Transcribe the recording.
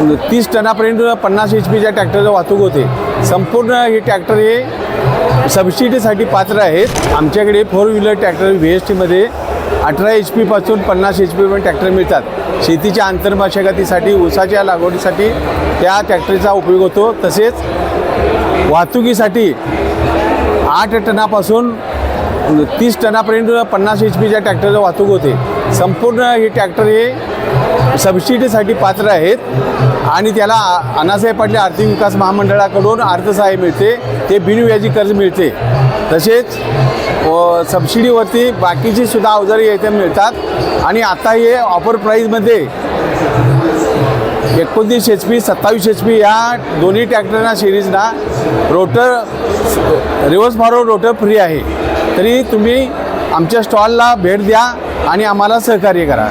तीस टनापर्यंत पन्नास एच पीच्या ट्रॅक्टरचं वाहतूक होते. संपूर्ण हे ट्रॅक्टर हे सबसिडीसाठी पात्र आहेत. आमच्याकडे four wheeler tractor V S टीमध्ये अठरा एच पीपासून पन्नास एच पीपर्यंत ट्रॅक्टर मिळतात. शेतीच्या आंतरमशागतीसाठी ऊसाच्या लागवडीसाठी त्या ट्रॅक्टरचा उपयोग होतो. तसेच वाहतुकीसाठी आठ टनापासून तीस टनापर्यंत पन्नास एच पीच्या ट्रॅक्टरचं वाहतूक होते. संपूर्ण हे ट्रॅक्टर हे सबसिडीसाठी पात्र आहेत आणि त्याला आ- अण्णासाहेब पाटील आर्थिक विकास महामंडळाकडून अर्थसहाय्य मिळते ते बिनव्याजी कर्ज मिळते. तसेच सबसिडीवरती बाकीची सुद्धा अवजारे इथे मिळतात आणि आता हे ऑफर प्राईजमध्ये एकोणतीस एच पी सत्तावीस एच पी या दोन्ही ट्रॅक्टरना सिरीजना rotor reverse forward rotor free आहे. तरी तुम्ही आमच्या स्टॉलला भेट द्या आणि आम्हाला सहकार्य करा.